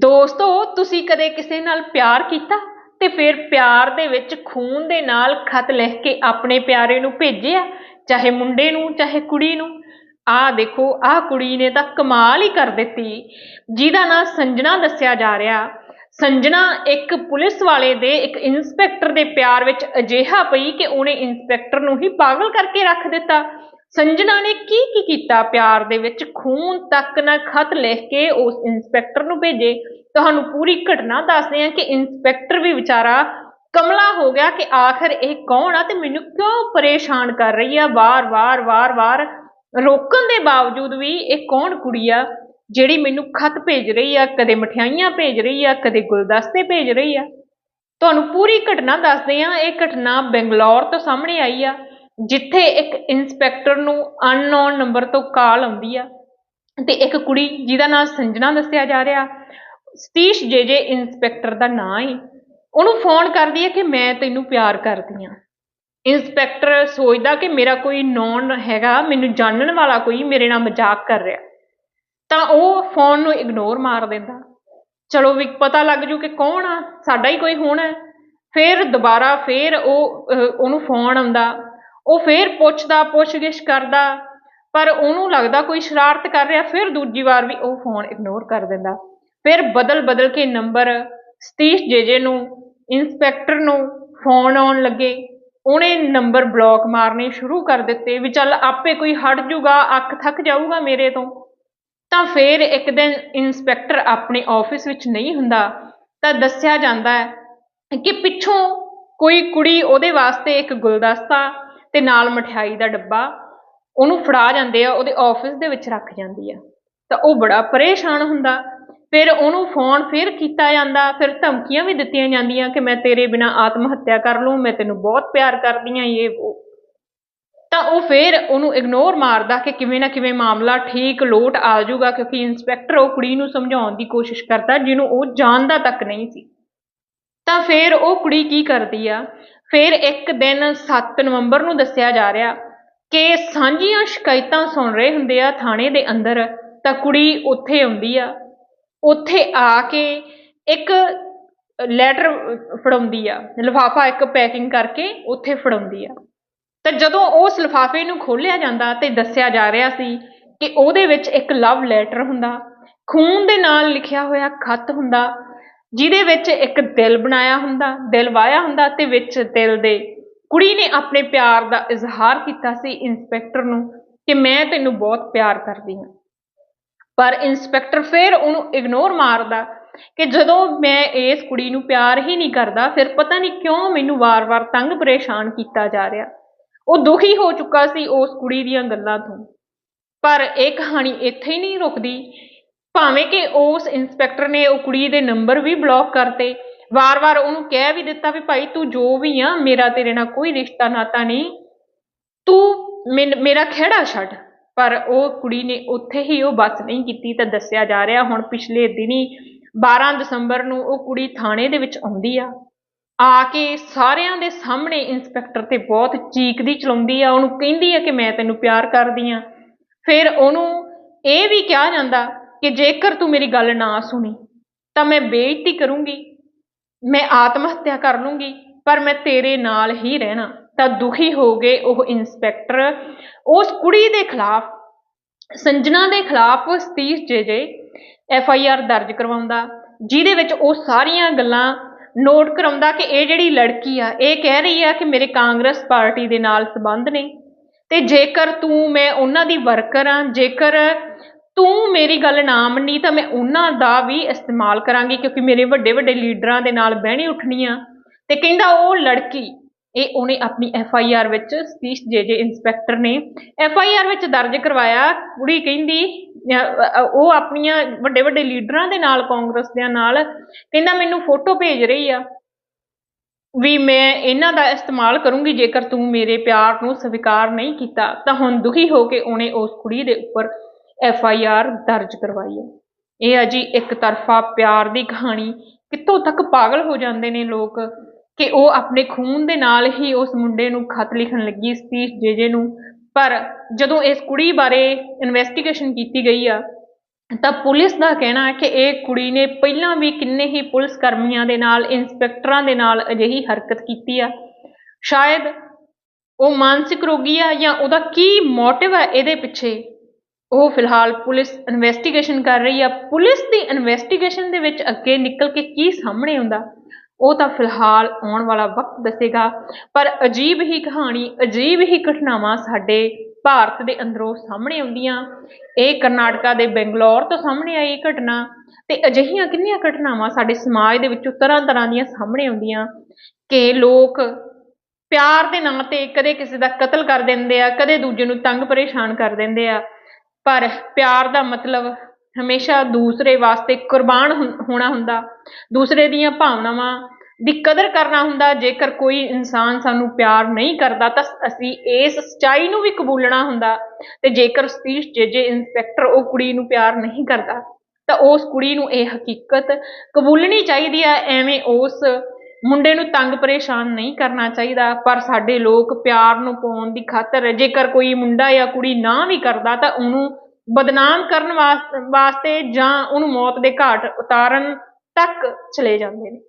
ਦੋਸਤੋ, ਤੁਸੀਂ ਕਦੇ ਕਿਸੇ ਨਾਲ ਪਿਆਰ ਕੀਤਾ ਤੇ ਫਿਰ ਪਿਆਰ ਦੇ ਵਿੱਚ ਖੂਨ ਦੇ ਨਾਲ ਖਤ ਲਿਖ ਕੇ ਆਪਣੇ ਪਿਆਰੇ ਨੂੰ ਭੇਜਿਆ, ਚਾਹੇ ਮੁੰਡੇ ਨੂੰ, ਚਾਹੇ ਕੁੜੀ ਨੂੰ? ਆਹ ਦੇਖੋ, ਆਹ ਕੁੜੀ ਨੇ ਤਾਂ ਕਮਾਲ ਹੀ ਕਰ ਦਿੱਤੀ। ਜਿਹਦਾ ਨਾਂ ਸੰਜਨਾ ਦੱਸਿਆ ਜਾ ਰਿਹਾ। ਸੰਜਨਾ ਇੱਕ ਪੁਲਿਸ ਵਾਲੇ ਦੇ, ਇੱਕ ਇਨਸਪੈਕਟਰ ਦੇ ਪਿਆਰ ਵਿੱਚ ਅਜਿਹਾ ਪਈ ਕਿ ਉਹਨੇ ਇਨਸਪੈਕਟਰ ਨੂੰ ਹੀ ਪਾਗਲ ਕਰਕੇ ਰੱਖ ਦਿੱਤਾ। ਸੰਜਨਾ ਨੇ ਕੀ ਕੀ ਕੀਤਾ? ਪਿਆਰ ਦੇ ਵਿੱਚ ਖੂਨ ਤੱਕ ਨਾ ਖਤ ਲਿਖ ਕੇ ਉਸ ਇੰਸਪੈਕਟਰ ਨੂੰ ਭੇਜੇ। ਤੁਹਾਨੂੰ ਪੂਰੀ ਘਟਨਾ ਦੱਸਦੇ ਹਾਂ ਕਿ ਇੰਸਪੈਕਟਰ ਵੀ ਵਿਚਾਰਾ ਕਮਲਾ ਹੋ ਗਿਆ ਕਿ ਆਖਰ ਇਹ ਕੌਣ ਆ ਤੇ ਮੈਨੂੰ ਕਿਉਂ ਪਰੇਸ਼ਾਨ ਕਰ ਰਹੀ ਆ? ਵਾਰ-ਵਾਰ ਵਾਰ-ਵਾਰ ਰੋਕਣ ਦੇ ਬਾਵਜੂਦ ਵੀ ਇਹ ਕੌਣ ਕੁੜੀ ਆ ਜਿਹੜੀ ਮੈਨੂੰ ਖਤ ਭੇਜ ਰਹੀ ਆ, ਕਦੇ ਮਠਿਆਈਆਂ ਭੇਜ ਰਹੀ ਆ, ਕਦੇ ਗੁਲਦਸਤੇ ਭੇਜ ਰਹੀ ਆ? ਤੁਹਾਨੂੰ ਪੂਰੀ ਘਟਨਾ ਦੱਸਦੇ ਹਾਂ। ਇਹ ਘਟਨਾ ਬੰਗਲੌਰ ਤੋਂ ਸਾਹਮਣੇ ਆਈ ਆ। ਜਿੱਥੇ ਇੱਕ ਇੰਸਪੈਕਟਰ ਨੂੰ ਅਨਨੋਨ ਨੰਬਰ ਤੋਂ ਕਾਲ ਆਉਂਦੀ ਆ, ਤੇ ਇੱਕ ਕੁੜੀ ਜਿਹਦਾ ਨਾਮ ਸੰਜਨਾ ਦੱਸਿਆ ਜਾ ਰਿਹਾ, ਸਤੀਸ਼ ਜੇਜੇ ਇੰਸਪੈਕਟਰ ਦਾ ਨਾਂ ਹੈ ਉਹਨੂੰ ਫੋਨ ਕਰਦੀ ਹੈ ਕਿ ਮੈਂ ਤੈਨੂੰ ਪਿਆਰ ਕਰਦੀ ਆ ਇੰਸਪੈਕਟਰ ਸੋਚਦਾ ਕਿ ਮੇਰਾ ਕੋਈ ਨੌਨ ਹੈਗਾ, ਮੈਨੂੰ ਜਾਣਨ ਵਾਲਾ ਕੋਈ ਮੇਰੇ ਨਾਲ ਮਜ਼ਾਕ ਕਰ ਰਿਹਾ, ਤਾਂ ਉਹ ਫੋਨ ਨੂੰ ਇਗਨੋਰ ਮਾਰ ਦਿੰਦਾ ਚਲੋ ਵੀ ਪਤਾ ਲੱਗ ਜੂ ਕਿ ਕੌਣ ਆ, ਸਾਡਾ ਹੀ ਕੋਈ ਹੋਣਾ ਹੈ। ਫਿਰ ਦੁਬਾਰਾ ਫਿਰ ਉਹ ਉਹਨੂੰ ਫੋਨ ਆਉਂਦਾ ਉਹ ਫਿਰ ਪੁੱਛਦਾ ਪੁੱਛਗਿਛ ਕਰਦਾ, ਪਰ ਉਹਨੂੰ ਲੱਗਦਾ ਕੋਈ ਸ਼ਰਾਰਤ ਕਰ ਰਿਹਾ, ਫਿਰ ਦੂਜੀ ਵਾਰ ਵੀ ਉਹ ਫੋਨ ਇਗਨੋਰ ਕਰ ਦਿੰਦਾ। ਫਿਰ ਬਦਲ ਬਦਲ ਕੇ ਨੰਬਰ ਸਤੀਸ਼ ਜੇਜੇ ਨੂੰ ਇਨਸਪੈਕਟਰ ਨੂੰ ਫੋਨ ਆਉਣ ਲੱਗੇ। ਉਹਨੇ ਨੰਬਰ ਬਲੌਕ ਮਾਰਨੇ ਸ਼ੁਰੂ ਕਰ ਦਿੱਤੇ ਵੀ ਚੱਲ ਆਪੇ ਕੋਈ ਹਟ ਜੂਗਾ, ਅੱਖ ਥੱਕ ਜਾਊਗਾ ਮੇਰੇ ਤੋਂ। ਤਾਂ ਫਿਰ ਇੱਕ ਦਿਨ ਇਨਸਪੈਕਟਰ ਆਪਣੇ ਆਫਿਸ ਵਿੱਚ ਨਹੀਂ ਹੁੰਦਾ, ਤਾਂ ਦੱਸਿਆ ਜਾਂਦਾ ਹੈ ਕਿ ਪਿੱਛੋਂ ਕੋਈ ਕੁੜੀ ਉਹਦੇ ਵਾਸਤੇ ਇੱਕ ਗੁਲਦਸਤਾ ਤੇ ਨਾਲ ਮਠਿਆਈ ਦਾ ਡੱਬਾ, ਉਹਨੂੰ ਫੜਾ ਜਾਂਦੇ ਆ, ਉਹਦੇ ਆਫਿਸ ਦੇ ਵਿੱਚ ਰੱਖ ਜਾਂਦੀ ਆ। ਤਾਂ ਉਹ ਬੜਾ ਪਰੇਸ਼ਾਨ ਹੁੰਦਾ। ਫਿਰ ਉਹਨੂੰ ਫੋਨ ਫਿਰ ਕੀਤਾ ਜਾਂਦਾ, ਫਿਰ ਧਮਕੀਆਂ ਵੀ ਦਿੱਤੀਆਂ ਜਾਂਦੀਆਂ ਕਿ ਮੈਂ ਤੇਰੇ ਬਿਨਾ ਆਤਮ ਹੱਤਿਆ ਕਰ ਲੂੰ ਮੈਂ ਤੈਨੂੰ ਬਹੁਤ ਪਿਆਰ ਕਰਦੀ ਆ, ਇਹ ਉਹ ਤਾਂ ਉਹ ਫਿਰ ਉਹਨੂੰ ਇਗਨੋਰ ਮਾਰਦਾ ਕਿ ਕਿਵੇਂ ਨਾ ਕਿਵੇਂ ਮਾਮਲਾ ਠੀਕ ਲੋਟ ਆ ਜਾਊਗਾ, ਕਿਉਂਕਿ ਇਨਸਪੈਕਟਰ ਉਹ ਕੁੜੀ ਨੂੰ ਸਮਝਾਉਣ ਦੀ ਕੋਸ਼ਿਸ਼ ਕਰਦਾ, ਜਿਹਨੂੰ ਉਹ ਜਾਣਦਾ ਤੱਕ ਨਹੀਂ ਸੀ। ਤਾਂ ਫਿਰ ਉਹ ਕੁੜੀ ਕੀ ਕਰਦੀ ਆ ਫਿਰ ਇੱਕ ਦਿਨ 7 ਨਵੰਬਰ ਨੂੰ ਦੱਸਿਆ ਜਾ ਰਿਹਾ ਕਿ ਸਾਂਝੀਆਂ ਸ਼ਿਕਾਇਤਾਂ ਸੁਣ ਰਹੇ ਹੁੰਦੇ ਆ ਥਾਣੇ ਦੇ ਅੰਦਰ ਤਾਂ ਕੁੜੀ ਉੱਥੇ ਆਉਂਦੀ ਆ। ਉੱਥੇ ਆ ਕੇ ਇੱਕ ਲੈਟਰ ਫੜਾਉਂਦੀ ਆ। ਲਿਫਾਫਾ ਇੱਕ ਪੈਕਿੰਗ ਕਰਕੇ ਉੱਥੇ ਫੜਾਉਂਦੀ ਆ। ਤਾਂ ਜਦੋਂ ਉਸ ਲਿਫਾਫੇ ਨੂੰ ਖੋਲ੍ਹਿਆ ਜਾਂਦਾ ਤੇ ਦੱਸਿਆ ਜਾ ਰਿਹਾ ਸੀ ਕਿ ਉਹਦੇ ਵਿੱਚ ਇੱਕ ਲਵ ਲੈਟਰ ਹੁੰਦਾ। ਖੂਨ ਦੇ ਨਾਲ ਲਿਖਿਆ ਹੋਇਆ ਖੱਤ ਹੁੰਦਾ। ਜਿਹਦੇ ਵਿੱਚ ਇੱਕ ਦਿਲ ਬਣਾਇਆ ਹੁੰਦਾ, ਦਿਲ ਵਾਇਆ ਹੁੰਦਾ ਤੇ ਵਿੱਚ ਦਿਲ ਦੇ ਕੁੜੀ ਨੇ ਆਪਣੇ ਪਿਆਰ ਦਾ ਇਜ਼ਹਾਰ ਕੀਤਾ ਸੀ ਇਨਸਪੈਕਟਰ ਨੂੰ ਕਿ ਮੈਂ ਤੈਨੂੰ ਬਹੁਤ ਪਿਆਰ ਕਰਦੀ ਹਾਂ। ਪਰ ਇਨਸਪੈਕਟਰ ਫਿਰ ਉਹਨੂੰ ਇਗਨੋਰ ਮਾਰਦਾ ਕਿ ਜਦੋਂ ਮੈਂ ਇਸ ਕੁੜੀ ਨੂੰ ਪਿਆਰ ਹੀ ਨਹੀਂ ਕਰਦਾ, ਫਿਰ ਪਤਾ ਨਹੀਂ ਕਿਉਂ ਮੈਨੂੰ ਵਾਰ-ਵਾਰ ਤੰਗ ਪਰੇਸ਼ਾਨ ਕੀਤਾ ਜਾ ਰਿਹਾ। ਉਹ ਦੁਖੀ ਹੋ ਚੁੱਕਾ ਸੀ ਉਸ ਕੁੜੀ ਦੀਆਂ ਗੱਲਾਂ ਤੋਂ। ਪਰ ਇਹ ਕਹਾਣੀ ਇੱਥੇ ਹੀ ਨਹੀਂ ਰੁਕਦੀ ਭਾਵੇਂ ਕਿ ਉਸ ਇੰਸਪੈਕਟਰ ਨੇ ਉਹ ਕੁੜੀ ਦੇ ਨੰਬਰ ਵੀ ਬਲੌਕ ਕਰਤੇ, ਵਾਰ-ਵਾਰ ਉਹਨੂੰ ਕਹਿ ਵੀ ਦਿੱਤਾ ਵੀ ਭਾਈ ਤੂੰ ਜੋ ਵੀ ਆ, ਮੇਰਾ ਤੇਰੇ ਨਾਲ ਕੋਈ ਰਿਸ਼ਤਾ ਨਾਤਾ ਨਹੀਂ, ਤੂੰ ਮੈਨ- ਮੇਰਾ ਖਿਹੜਾ ਛੱਡ। ਪਰ ਉਹ ਕੁੜੀ ਨੇ ਉੱਥੇ ਹੀ ਉਹ ਬਸ ਨਹੀਂ ਕੀਤੀ ਤਾਂ ਦੱਸਿਆ ਜਾ ਰਿਹਾ ਹੁਣ ਪਿਛਲੇ ਦਿਨੀ 12 ਦਸੰਬਰ ਨੂੰ ਉਹ ਕੁੜੀ ਥਾਣੇ ਦੇ ਵਿੱਚ ਆਉਂਦੀ ਆ। ਆ ਕੇ ਸਾਰਿਆਂ ਦੇ ਸਾਹਮਣੇ ਇੰਸਪੈਕਟਰ ਤੇ ਬਹੁਤ ਚੀਕਦੀ ਚਲਾਉਂਦੀ ਆ, ਉਹਨੂੰ ਕਹਿੰਦੀ ਆ ਕਿ ਮੈਂ ਤੈਨੂੰ ਪਿਆਰ ਕਰਦੀ ਆ। ਫਿਰ ਉਹਨੂੰ ਇਹ ਵੀ ਕਿਹਾ ਜਾਂਦਾ ਕਿ ਜੇਕਰ ਤੂੰ ਮੇਰੀ ਗੱਲ ਨਾ ਸੁਣੀ, ਤਾਂ ਮੈਂ ਬੇਇੱਜ਼ਤੀ ਕਰੂੰਗੀ, ਮੈਂ ਆਤਮ ਹੱਤਿਆ ਕਰ ਲੂੰਗੀ, ਪਰ ਮੈਂ ਤੇਰੇ ਨਾਲ ਹੀ ਰਹਿਣਾ, ਤਾਂ ਦੁਖੀ ਹੋ ਗਏ ਉਹ ਇੰਸਪੈਕਟਰ। ਉਸ ਕੁੜੀ ਦੇ ਖਿਲਾਫ, ਸੰਜਨਾ ਦੇ ਖਿਲਾਫ Satish JJ F I R ਦਰਜ ਕਰਵਾਉਂਦਾ, ਜਿਹਦੇ ਵਿੱਚ ਉਹ ਸਾਰੀਆਂ ਗੱਲਾਂ ਨੋਟ ਕਰਾਉਂਦਾ ਕਿ ਇਹ ਜਿਹੜੀ ਲੜਕੀ ਆ, ਇਹ ਕਹਿ ਰਹੀ ਆ ਕਿ ਮੇਰੇ ਕਾਂਗਰਸ ਪਾਰਟੀ ਦੇ ਨਾਲ ਸੰਬੰਧ ਨੇ, ਤੇ ਜੇਕਰ ਤੂੰ, ਮੈਂ ਉਹਨਾਂ ਦੀ ਵਰਕਰ ਆ, ਜੇਕਰ ਤੂੰ ਮੇਰੀ ਗੱਲ ਨਾ ਮੰਨੀ ਤਾਂ ਮੈਂ ਉਹਨਾਂ ਦਾ ਵੀ ਇਸਤੇਮਾਲ ਕਰਾਂਗੀ ਕਿਉਂਕਿ ਮੇਰੇ ਵੱਡੇ ਵੱਡੇ ਲੀਡਰਾਂ ਦੇ ਨਾਲ ਬਹਿਣੀ ਉੱਠਣੀ ਆ। ਤੇ ਕਹਿੰਦਾ ਉਹ ਲੜਕੀ, ਇਹ ਉਹਨੇ ਆਪਣੀ ਐਫ ਆਈ ਆਰ ਵਿੱਚ ਸਤੀਸ਼ ਜੇਜੇ ਇੰਸਪੈਕਟਰ ਨੇ ਐਫ ਆਈ ਆਰ ਵਿੱਚ ਦਰਜ ਕਰਵਾਇਆ। ਕੁੜੀ ਕਹਿੰਦੀ ਉਹ ਆਪਣੀਆਂ ਵੱਡੇ ਵੱਡੇ ਲੀਡਰਾਂ ਦੇ ਨਾਲ, ਕਾਂਗਰਸ ਦੇ ਨਾਲ ਕਹਿੰਦਾ ਮੈਨੂੰ ਫੋਟੋ ਭੇਜ ਰਹੀ ਆ ਵੀ ਮੈਂ ਇਹਨਾਂ ਦਾ ਇਸਤੇਮਾਲ ਕਰੂੰਗੀ ਜੇਕਰ ਤੂੰ ਮੇਰੇ ਪਿਆਰ ਨੂੰ ਸਵੀਕਾਰ ਨਹੀਂ ਕੀਤਾ। ਤਾਂ ਹੁਣ ਦੁਖੀ ਹੋ ਕੇ ਉਹਨੇ ਉਸ ਕੁੜੀ ਦੇ ਉੱਪਰ ਐਫ ਆਈ ਆਰ ਦਰਜ ਕਰਵਾਈ ਹੈ। ਇਹ ਆ ਜੀ ਇੱਕ ਤਰਫਾ ਪਿਆਰ ਦੀ ਕਹਾਣੀ। ਕਿੱਥੋਂ ਤੱਕ ਪਾਗਲ ਹੋ ਜਾਂਦੇ ਨੇ ਲੋਕ ਕਿ ਉਹ ਆਪਣੇ ਖੂਨ ਦੇ ਨਾਲ ਹੀ ਉਸ ਮੁੰਡੇ ਨੂੰ ਖਤ ਲਿਖਣ ਲੱਗੀ ਸਤੀਸ਼ ਜੇਜੇ ਨੂੰ। ਪਰ ਜਦੋਂ ਇਸ ਕੁੜੀ ਬਾਰੇ ਇਨਵੈਸਟੀਗੇਸ਼ਨ ਕੀਤੀ ਗਈ ਆ, ਤਾਂ ਪੁਲਿਸ ਦਾ ਕਹਿਣਾ ਹੈ ਕਿ ਇਹ ਕੁੜੀ ਨੇ ਪਹਿਲਾਂ ਵੀ ਕਿੰਨੇ ਹੀ ਪੁਲਿਸ ਕਰਮੀਆਂ ਦੇ ਨਾਲ, ਇੰਸਪੈਕਟਰਾਂ ਦੇ ਨਾਲ ਅਜਿਹੀ ਹਰਕਤ ਕੀਤੀ ਆ। ਸ਼ਾਇਦ ਉਹ ਮਾਨਸਿਕ ਰੋਗੀ ਆ ਜਾਂ ਉਹਦਾ ਕੀ ਮੋਟਿਵ ਹੈ ਇਹਦੇ ਪਿੱਛੇ। ਉਹ ਫਿਲਹਾਲ ਪੁਲਿਸ ਇਨਵੈਸਟੀਗੇਸ਼ਨ ਕਰ ਰਹੀ ਆ। ਪੁਲਿਸ ਦੀ ਇਨਵੈਸਟੀਗੇਸ਼ਨ ਦੇ ਵਿੱਚ ਅੱਗੇ ਨਿਕਲ ਕੇ ਕੀ ਸਾਹਮਣੇ ਆਉਂਦਾ, ਉਹ ਤਾਂ ਫਿਲਹਾਲ ਆਉਣ ਵਾਲਾ ਵਕਤ ਦੱਸੇਗਾ। ਪਰ ਅਜੀਬ ਹੀ ਕਹਾਣੀ, ਅਜੀਬ ਹੀ ਘਟਨਾਵਾਂ ਸਾਡੇ ਭਾਰਤ ਦੇ ਅੰਦਰੋਂ ਸਾਹਮਣੇ ਆਉਂਦੀਆਂ। ਇਹ ਕਰਨਾਟਕਾ ਦੇ ਬੰਗਲੌਰ ਤੋਂ ਸਾਹਮਣੇ ਆਈ ਘਟਨਾ ਤੇ ਅਜਿਹੀਆਂ ਕਿੰਨੀਆਂ ਘਟਨਾਵਾਂ ਸਾਡੇ ਸਮਾਜ ਦੇ ਵਿੱਚੋਂ ਤਰ੍ਹਾਂ ਤਰ੍ਹਾਂ ਦੀਆਂ ਸਾਹਮਣੇ ਆਉਂਦੀਆਂ ਕਿ ਲੋਕ ਪਿਆਰ ਦੇ ਨਾਂ ਤੇ ਕਦੇ ਕਿਸੇ ਦਾ ਕਤਲ ਕਰ ਦਿੰਦੇ ਆ, ਕਦੇ ਦੂਜੇ ਨੂੰ ਤੰਗ ਪਰੇਸ਼ਾਨ ਕਰ ਦਿੰਦੇ ਆ। ਪਰ ਪਿਆਰ ਦਾ ਮਤਲਬ ਹਮੇਸ਼ਾ ਦੂਸਰੇ ਵਾਸਤੇ ਕੁਰਬਾਨ ਹੁੰ- ਹੋਣਾ ਹੁੰਦਾ। ਦੂਸਰੇ ਦੀਆਂ ਭਾਵਨਾਵਾਂ ਦੀ ਕਦਰ ਕਰਨਾ ਹੁੰਦਾ। ਜੇਕਰ ਕੋਈ ਇਨਸਾਨ ਸਾਨੂੰ ਪਿਆਰ ਨਹੀਂ ਕਰਦਾ, ਤਾਂ ਅਸੀਂ ਇਸ ਸੱਚਾਈ ਨੂੰ ਵੀ ਕਬੂਲਣਾ ਹੁੰਦਾ। ਤੇ ਜੇਕਰ ਸਤੀਸ਼ ਜੇਜੇ ਇੰਸਪੈਕਟਰ ਉਹ ਕੁੜੀ ਨੂੰ ਪਿਆਰ ਨਹੀਂ ਕਰਦਾ, ਤਾਂ ਉਸ ਕੁੜੀ ਨੂੰ ਇਹ ਹਕੀਕਤ ਕਬੂਲਣੀ ਚਾਹੀਦੀ ਹੈ ਐਵੇਂ ਉਸ ਮੁੰਡੇ ਨੂੰ ਤੰਗ ਪਰੇਸ਼ਾਨ ਨਹੀਂ ਕਰਨਾ ਚਾਹੀਦਾ, ਪਰ ਸਾਡੇ ਲੋਕ ਪਿਆਰ ਨੂੰ ਪਾਉਣ ਦੀ ਖਾਤਰ ਜੇਕਰ ਕੋਈ ਮੁੰਡਾ ਜਾਂ ਕੁੜੀ ਨਾ ਵੀ ਕਰਦਾ, ਤਾਂ ਉਹਨੂੰ ਬਦਨਾਮ ਕਰਨ ਵਾਸ- ਵਾਸਤੇ ਜਾਂ ਉਹਨੂੰ ਮੌਤ ਦੇ ਘਾਟ ਉਤਾਰਨ ਤੱਕ ਚਲੇ ਜਾਂਦੇ ਨੇ।